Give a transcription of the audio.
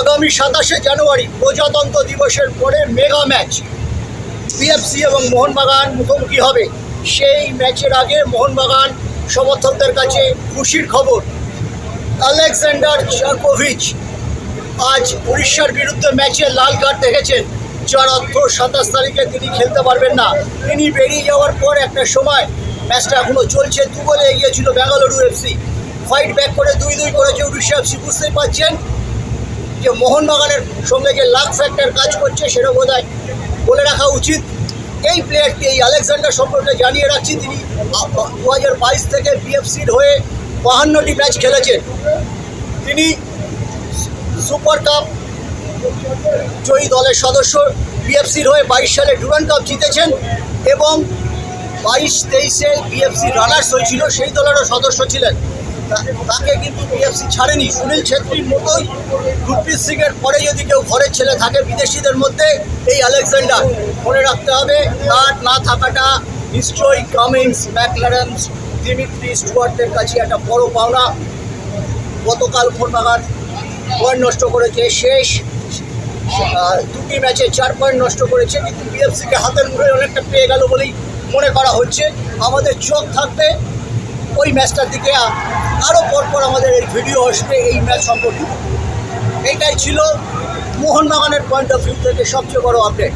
আগামী সাতাশে জানুয়ারি প্রজাতন্ত্র দিবসের পরে মেগা ম্যাচ। বিএফসি এবং মোহনবাগান মুখোমুখি হবে। সেই ম্যাচের আগে মোহনবাগান সমর্থকদের কাছে খুশির খবর। আলেকজান্ডার জাকোভিচ আজ উড়িষ্যার বিরুদ্ধে ম্যাচে লাল কার্ড দেখেছেন। যার অর্থ সাতাশ তারিখে তিনি খেলতে পারবেন না। তিনি বেরিয়ে যাওয়ার পর একটা সময় ম্যাচটা এখনও চলছে। দু বলে এগিয়েছিল বেঙ্গালুরু এফসি ফাইট ব্যাক করে দুই দুই করেছে উড়িষ্যা এফসি বুঝতেই পারছেন? যে মোহনবাগানের সঙ্গে যে লাক ফ্যাক্টর কাজ করছে সেটা বোধ বলে রাখা উচিত। এই প্লেয়ারটি এই আলেকজান্ডার সম্পর্কে জানিয়ে রাখছি তিনি। দু হাজার বাইশ থেকে বিএফসির হয়ে বাহান্নটি ম্যাচ খেলেছেন। তিনি সুপার কাপ জয়ী দলের সদস্য। বিএফসির হয়ে বাইশ সালে ডুরান কাপ জিতেছেন এবং বাইশ তেইশে বিএফসি রানার্স হয়েছিল। সেই দলেরও সদস্য ছিলেন। তাকে কিন্তু বিএফসি ছাড়েনি। সুনীল ছেত্রীর মতোই গুরপ্রীত সিংয়ের পরে যদি কেউ ঘরের ছেলে থাকে বিদেশিদের মধ্যে, এই আলেকজান্ডার মনে রাখতে হবে। তার না থাকাটা নিশ্চয়ই কামিংস ম্যাকলারেন্স, দিমিত্রি স্টুয়ার্টের কাছে একটা বড় পাওনা। গতকাল মোহনবাগান পয়েন্ট নষ্ট করেছে, শেষ। দুটি ম্যাচে চার পয়েন্ট নষ্ট করেছে, কিন্তু বিএফসিকে হাতের মুঠোয় অনেকটা পেয়ে গেল বলেই মনে করা হচ্ছে। আমাদের চোখ থাকবে। ওই ম্যাচটার দিকে আরও পরপর আমাদের এই ভিডিও আসবে, এই ম্যাচ সম্পর্কিত এটাই ছিল মোহনবাগানের পয়েন্ট অফ ভিউ থেকে সবচেয়ে বড় আপডেট